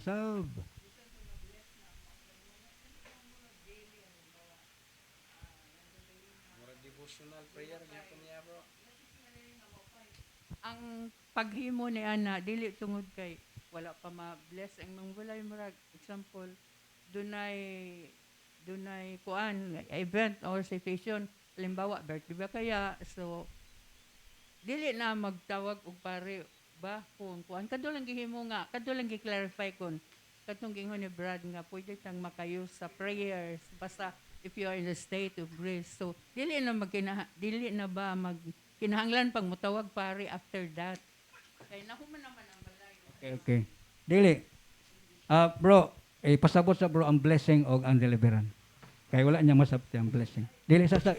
Sab. devotional prayer niya bro. ang paghimo ni ana dili tungod kay wala pa ma-bless ang mga walay murag example dunay dunay kuan event or situation halimbawa birthday ba kaya so dili na magtawag og pare ba kung kuan kadto lang gihimo nga kadto lang gi-clarify kon katong gingon ni Brad nga pwede tang makayo sa prayers basta if you are in a state of grace so dili na magkina dili na ba mag kinahanglan pang mutawag pare after that kay nahuman naman ang balay Okay, okay. Dili. Ah, bro, eh, pasabot sa bro ang blessing o ang deliverance. Kaya wala niya masabti ang blessing. Dili sa sa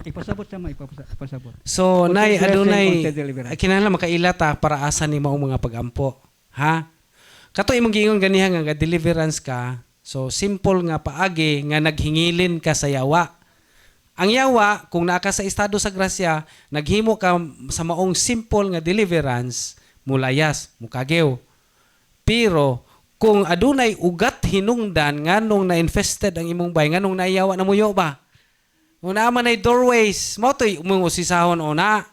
ipasabot sa mga ipasa- ipasabot. So nay adunay kinahanglan makaila ta para asa ni mao mga pagampo. Ha? Kato imong giingon ganiha nga nga deliverance ka. So simple nga paagi nga naghingilin ka sa yawa. Ang yawa kung naa ka sa estado sa grasya, naghimo ka sa maong simple nga deliverance, mulayas, mukagew. Pero kung adunay ugat hinungdan nganong na-infested ang imong bay, nganong naiyawa na muyo ba? Una man ay doorways, mo to'y umong usisahon o na.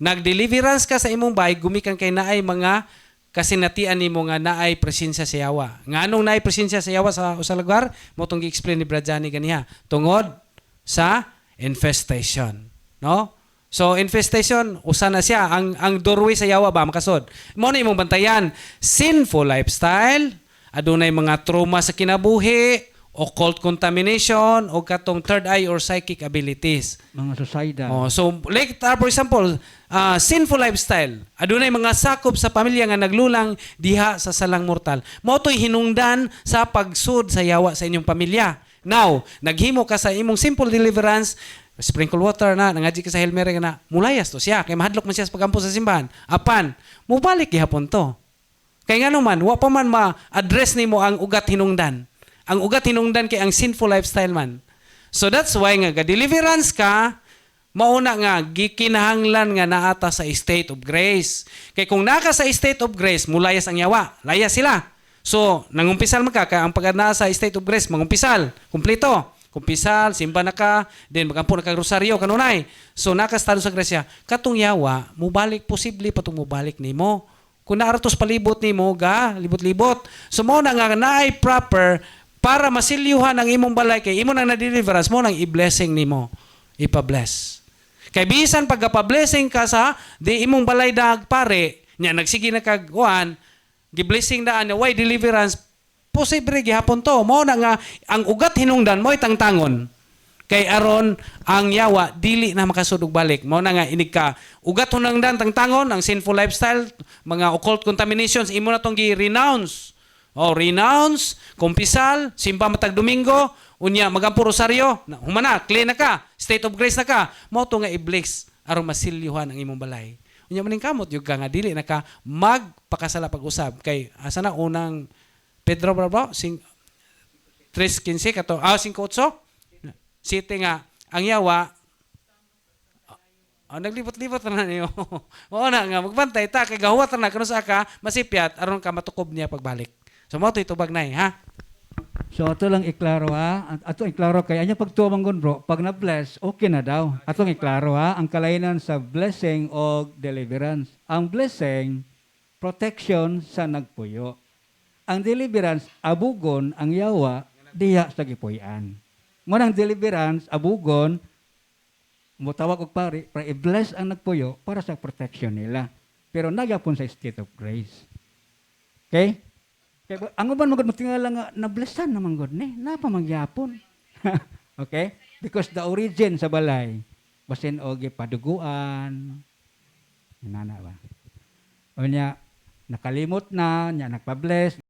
Nag-deliverance ka sa imong bay, gumikan kay naay mga kasinatian nimo nga naay presensya sa yawa. Nganong naay presensya sa yawa sa usa lugar, mo tong gi-explain ni Brad Johnny ganiha. Tungod sa infestation, no? So infestation usa na siya ang ang doorway sa yawa ba makasod. Mo na imong bantayan sinful lifestyle, adunay mga trauma sa kinabuhi, occult contamination o katong third eye or psychic abilities. Mga suicide. Oh, so like uh, for example, uh, sinful lifestyle. Adunay mga sakop sa pamilya nga naglulang diha sa salang mortal. Mao to'y hinungdan sa pagsud sa yawa sa inyong pamilya. Now, naghimo ka sa imong simple deliverance, sprinkle water na, nangadji ka sa Hail Mary na, mulayas to siya, kay mahadlok man siya sa pagampo sa simbahan. Apan, mubalik gihapon to. Kay nga naman, wa pa man ma-address nimo ang ugat hinungdan. Ang ugat hinungdan kay ang sinful lifestyle man. So that's why nga ga-deliverance ka, mauna nga gikinahanglan nga naata sa state of grace. Kay kung naka sa state of grace, mulayas ang yawa. Layas sila. So, nangumpisal man ka, ang naa sa state of grace, mangumpisal, kumpleto. Kumpisal, simba na ka, then magampo na ka rosaryo, kanunay. So, naka estado sa grasya, katong yawa, mubalik, posible pa itong mubalik nimo. Kung naaratos palibot nimo, ga, libot-libot. So, mo na nga naay proper para masilyuhan ang imong balay kay imo nang na-deliverance mo nang i-blessing nimo ipa-bless kay bisan pagka-blessing ka sa di imong balay dag pare nya nagsige na kag kuan gi-blessing daan why deliverance posible gihapon to. Mo na nga ang ugat hinungdan mo tangtangon kay aron ang yawa dili na makasudog balik. Mo na nga inig ka ugat hunangdan tangtangon ang sinful lifestyle mga occult contaminations imo na tong gi-renounce. Oh, renounce, kumpisal, simba matag Domingo, unya magampo rosaryo, na, humana, clean na ka, state of grace na ka, mo to nga iblis aron masilyuhan ang imong balay. Unya maning kamot yung ka nga dili na ka magpakasala pag-usab. Kay asa na unang Pedro bro sing 3:15 kato ah 5:8 Site nga ang yawa Oh, naglibot-libot na niyo. Oo na nga, magbantay ta, kay gahuwat na, kano sa ka, masipyat, aron ka matukob niya pagbalik. So, mo ito itubag na ha? So ato lang iklaro ha. At- Ato iklaro kay anya pagtuwang gon bro, pag na bless, okay na daw. Atong iklaro ha ang kalainan sa blessing o deliverance. Ang blessing protection sa nagpuyo. Ang deliverance abugon ang yawa diha sa gipuy-an. Ngunang deliverance abugon mutawag og pari para i-bless ang nagpuyo para sa protection nila. Pero nagyapon sa state of grace. Okay? Kaya ang uban magod matingala nga na-blessan naman god ni, napa magyapon. okay? Because the origin sa balay basin og paduguan. Inana ba? O niya nakalimot na, niya nagpa-bless,